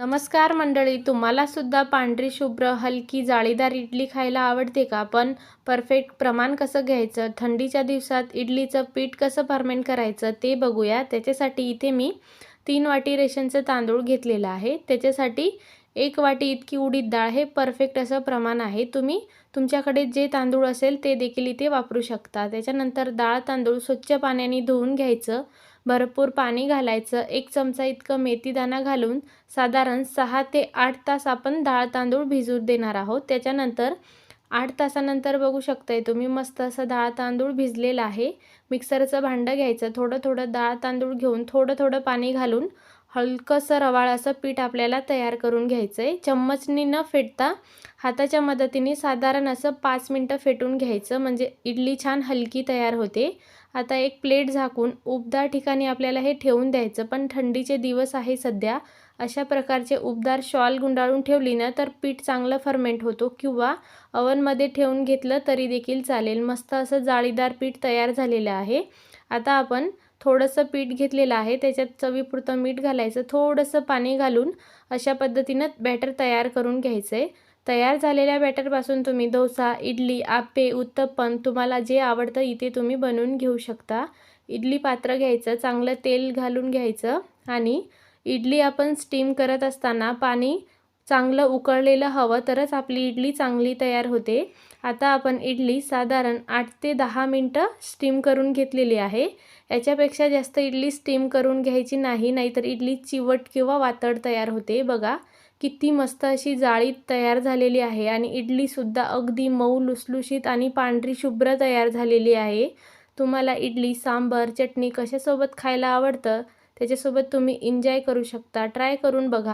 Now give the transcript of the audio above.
नमस्कार मंडळी तुम्हाला सुद्धा पांढरी शुभ्र हलकी जाळीदार इडली खायला आवडते का? पण परफेक्ट प्रमाण कसं घ्यायचं? थंडीच्या दिवसात इडलीचं पीठ कसं फर्मेंट करायचं ते बघूया. त्याच्यासाठी इथे मी तीन वाटी रेशनचं तांदूळ घेतलेलं आहे. त्याच्यासाठी एक वाटी इतकी उडीद डाळ हे परफेक्ट असं प्रमाण आहे. तुम्ही तुमच्याकडे जे तांदूळ असेल ते देखील इथे वापरू शकता. त्याच्यानंतर डाळ तांदूळ स्वच्छ पाण्याने धुवून घ्यायचं. भरपूर पाणी घालायचं. एक चमचा इतकं मेथीदाणा घालून साधारण सहा ते आठ तास आपण डाळ तांदूळ भिजू देणार आहोत. त्याच्यानंतर आठ तासानंतर बघू शकताय तुम्ही मस्त असं डाळ तांदूळ भिजलेलं आहे. मिक्सरचं भांडं घ्यायचं. थोडं थोडं डाळ तांदूळ घेऊन थोडं थोडं पाणी घालून हलकंसं रवाळ असं पीठ आपल्याला तयार करून घ्यायचं आहे चम्मचनी न फेटता हाताच्या मदतीने साधारण असं पाच मिनटं फेटून घ्यायचं. म्हणजे इडली छान हलकी तयार होते. आता एक प्लेट झाकून उबदार ठिकाणी आपल्याला हे ठेवून द्यायचं. पण थंडीचे दिवस आहे सध्या. अशा प्रकारचे उबदार शॉल गुंडाळून ठेवली ना तर पीठ चांगलं फर्मेंट होतो. किंवा अवनमध्ये ठेवून घेतलं तरी देखील चालेल. मस्त असं जाळीदार पीठ तयार झालेलं आहे. आता आपण थोडंसं पीठ घेतलेलं आहे. त्याच्यात चवीपुरतं मीठ घालायचं. थोडंसं पाणी घालून अशा पद्धतीनं बॅटर तयार करून घ्यायचं आहे तयार झालेल्या बॅटरपासून तुम्ही डोसा इडली आपे उत्तप्पन तुम्हाला जे आवडतं इथे तुम्ही बनवून घेऊ शकता. इडली पात्र घ्यायचं चांगलं तेल घालून घ्यायचं आणि इडली आपण स्टीम करत असताना पाणी चांगलं उकळलेलं हवं तरच आपली इडली चांगली तयार होते. आता आपण इडली साधारण आठ ते दहा मिनटं स्टीम करून घेतलेली आहे. याच्यापेक्षा जास्त इडली स्टीम करून घ्यायची नाही नाहीतर इडली चिवट किंवा वातड तयार होते. बघा किती मस्त अशी जाळी तयार झालेली आहे आणि इडलीसुद्धा अगदी मऊ लुसलुशीत आणि पांढरी शुभ्र तयार झालेली आहे. तुम्हाला इडली सांबर चटणी कशासोबत खायला आवडतं त्याच्यासोबत तुम्ही एन्जॉय करू शकता. ट्राय करून बघा.